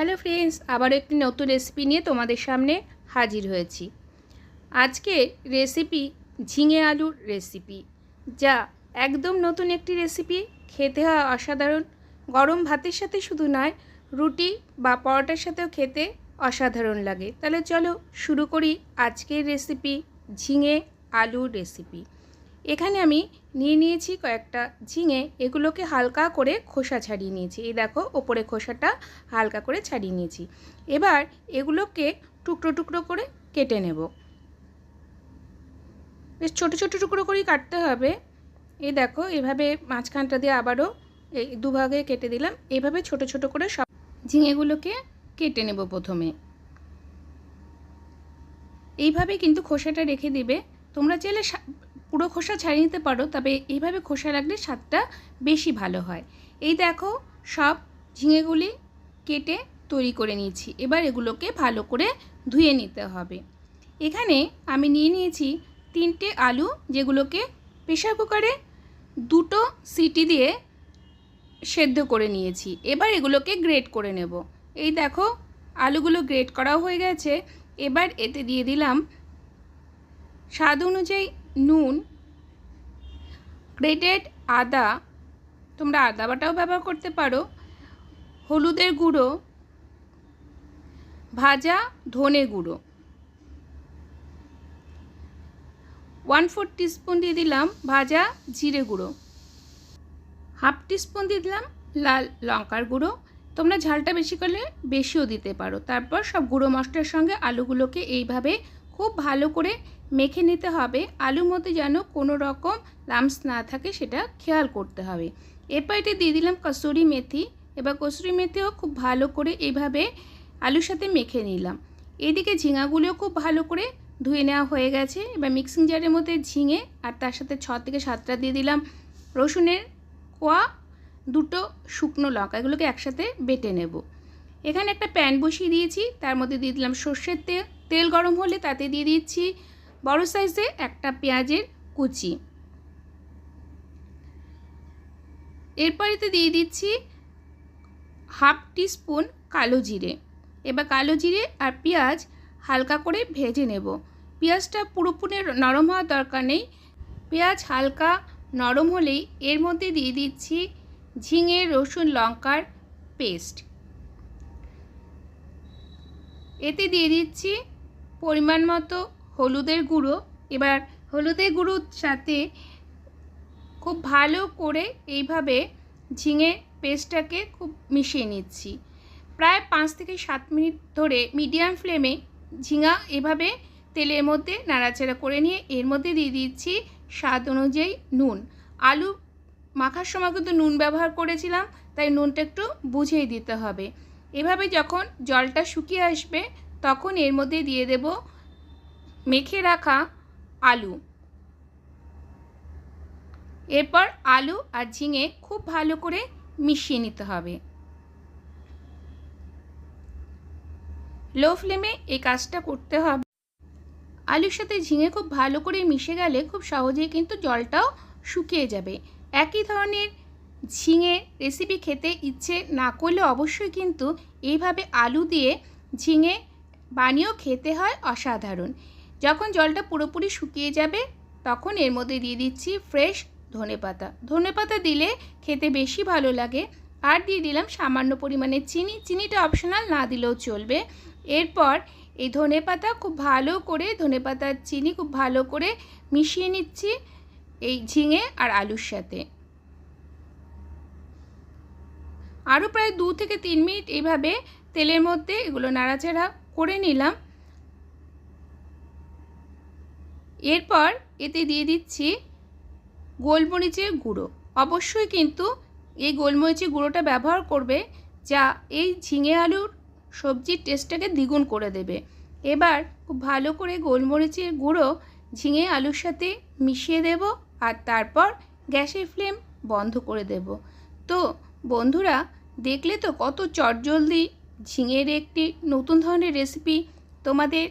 Hello friends, আবারও একটি নতুন রেসিপি নিয়ে তোমাদের সামনে হাজির হয়েছি। আজকে রেসিপি ঝিঙে আলুর রেসিপি যা একদম নতুন একটি রেসিপি খেতে হয় অসাধারণ। গরম ভাতের সাথে শুধু নয়, রুটি বা পরোটার সাথেও খেতে অসাধারণ লাগে। তাহলে চলো শুরু করি আজকের রেসিপি ঝিঙে আলুর রেসিপি এখানে আমি নিয়ে নিয়েছি কয়েকটা ঝিঙে, এগুলোকে হালকা করে খোসা ছাড়িয়ে নিয়েছি। এই দেখো, ওপরে খোসাটা হালকা করে ছাড়িয়ে নিয়েছি। এবার এগুলোকে টুকরো টুকরো করে কেটে নেব। বেশ ছোটো ছোটো টুকরো করেই কাটতে হবে। এই দেখো, এভাবে মাঝখানটা দিয়ে আবারও এই দুভাগে কেটে দিলাম। এইভাবে ছোট ছোট করে সব ঝিঙেগুলোকে কেটে নেব প্রথমে। এইভাবে কিন্তু খোসাটা রেখে দিবে। তোমরা চাইলে পুরো খোসা ছাড়িয়ে নিতে পারো, তবে এইভাবে খোসা রাখলে স্বাদটা বেশি ভালো হয়। এই দেখো, সব ঝিঙেগুলি কেটে তৈরি করে নিয়েছি। এবার এগুলোকে ভালো করে ধুয়ে নিতে হবে। এখানে আমি নিয়ে নিয়েছি তিনটে আলু, যেগুলোকে প্রেশার কুকারে দুটো সিটি দিয়ে সেদ্ধ করে নিয়েছি। এবার এগুলোকে গ্রেট করে নেব। এই দেখো, আলুগুলো গ্রেট করাও হয়ে গেছে। এবার এতে দিয়ে দিলাম স্বাদ অনুযায়ী নুন গ্রেটেড আদা, তোমরা আদা বাটাও ব্যবহার করতে পারো, হলুদের গুঁড়ো, ভাজা ধনে গুঁড়ো। ওয়ান ফোর টিস্পুন দিয়ে দিলাম ভাজা জিরে গুঁড়ো। হাফ টিস্পুন দিয়ে দিলাম লাল লঙ্কার গুঁড়ো। তোমরা ঝালটা বেশি করলে বেশিও দিতে পারো। তারপর সব গুঁড়ো মশলার সঙ্গে আলুগুলোকে এইভাবে খুব ভালো করে মেখে নিতে হবে। আলুর মধ্যে যেন কোনো রকম লামস না থাকে সেটা খেয়াল করতে হবে। এরপর এটি দিয়ে দিলাম কসুরি মেথি। এবার কসুরি মেথিও খুব ভালো করে এইভাবে আলুর সাথে মেখে নিলাম। এদিকে ঝিঙাগুলোও খুব ভালো করে ধুয়ে নেওয়া হয়ে গেছে। এবার মিক্সিং জারের মধ্যে ঝিঙে আর তার সাথে ছ থেকে সাতটা দিয়ে দিলাম রসুনের কোয়া, দুটো শুকনো লঙ্কা, এগুলোকে একসাথে বেটে নেব। এখানে একটা প্যান বসিয়ে দিয়েছি। তার মধ্যে দিয়ে দিলাম সর্ষের তেল। তেল গরম হলে তাতে দিয়ে দিচ্ছি বড় সাইজে একটা পেঁয়াজের কুচি। এরপরেতে দিয়ে দিচ্ছি হাফ টিস্পুন কালো জিরে। এবার কালো জিরে আর পেঁয়াজ হালকা করে ভেজে নেব। পেঁয়াজটা পুরোপুরি নরম হওয়ার দরকার নেই। পেঁয়াজ হালকা নরম হলেই এর মধ্যে দিয়ে দিচ্ছি ঝিঙে, রসুন, লঙ্কার পেস্ট। এতে দিয়ে দিচ্ছি পরিমাণ মতো হলুদের গুঁড়ো। এবার হলুদের গুঁড়োর সাথে খুব ভালো করে এইভাবে ঝিঙে পেস্টটাকে খুব মিশিয়ে নিচ্ছি। প্রায় পাঁচ থেকে সাত মিনিট ধরে মিডিয়াম ফ্লেমে ঝিঙা এভাবে তেলের মধ্যে নাড়াচাড়া করে নিয়ে এর মধ্যে দিয়ে দিচ্ছি স্বাদ অনুযায়ী নুন। আলু মাখার সময় কিন্তু নুন ব্যবহার করেছিলাম, তাই নুনটা একটু বুঝেই দিতে হবে। এভাবে যখন জলটা শুকিয়ে আসবে তখন এর মধ্যে দিয়ে দেব মেখে রাখা আলু। এরপর আলু আর ঝিঙে খুব ভালো করে মিশিয়ে নিতে হবে। লো ফ্লেমে এই কাজটা করতে হবে। আলুর সাথে ঝিঙে খুব ভালো করে মিশে গেলে খুব সহজেই কিন্তু জলটাও শুকিয়ে যাবে। একই ধরনের ঝিঙে রেসিপি খেতে ইচ্ছে না করলে অবশ্যই কিন্তু এইভাবে আলু দিয়ে ঝিঙে বানিয়েও খেতে হয় অসাধারণ। যখন জলটা পুরোপুরি শুকিয়ে যাবে, তখন এর মধ্যে দিয়ে দিচ্ছি ফ্রেশ ধনে পাতা। ধনে পাতা দিলে খেতে বেশি ভালো লাগে। আর দিয়ে দিলাম সামান্য পরিমাণে চিনি। চিনিটা অপশনাল না দিলেও চলবে। এরপর এই ধনে পাতা খুব ভালো করে, ধনে পাতার চিনি খুব ভালো করে মিশিয়ে নিচ্ছি এই ঝিঙে আর আলুর সাথে। আরও প্রায় দু থেকে তিন মিনিট এইভাবে তেলের মধ্যে এগুলো নাড়াচাড়া করে নিলাম। এরপর এতে দিয়ে দিচ্ছি গোলমরিচের গুঁড়ো। অবশ্যই কিন্তু এই গোলমরিচের গুঁড়োটা ব্যবহার করবে যা এই ঝিঙে আলুর সবজির টেস্টটাকে দ্বিগুণ করে দেবে। এবার খুব ভালো করে গোলমরিচের গুঁড়ো ঝিঙে আলুর সাথে মিশিয়ে দেব আর তারপর গ্যাসের ফ্লেম বন্ধ করে দেব। তো বন্ধুরা, দেখলে তো কত চটজলদি ঝিঙের একটি নতুন ধরনের রেসিপি তোমাদের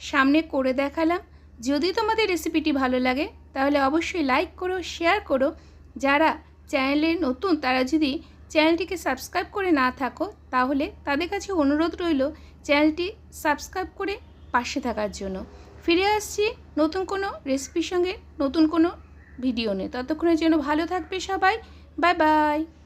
সামনে করে দেখালাম। যদি তোমাদের রেসিপিটি ভালো লাগে, তাহলে অবশ্যই লাইক করো শেয়ার করো। যারা চ্যানেলে নতুন, তারা যদি চ্যানেলটিকে সাবস্ক্রাইব করে না থাকো, তাহলে তাদের কাছে অনুরোধ রইল চ্যানেলটি সাবস্ক্রাইব করে পাশে থাকার জন্য। ফিরে আসছি নতুন কোনো রেসিপির সঙ্গে, নতুন কোনো ভিডিও নিয়ে। ততক্ষণের জন্য ভালো থাকবে সবাই। Bye bye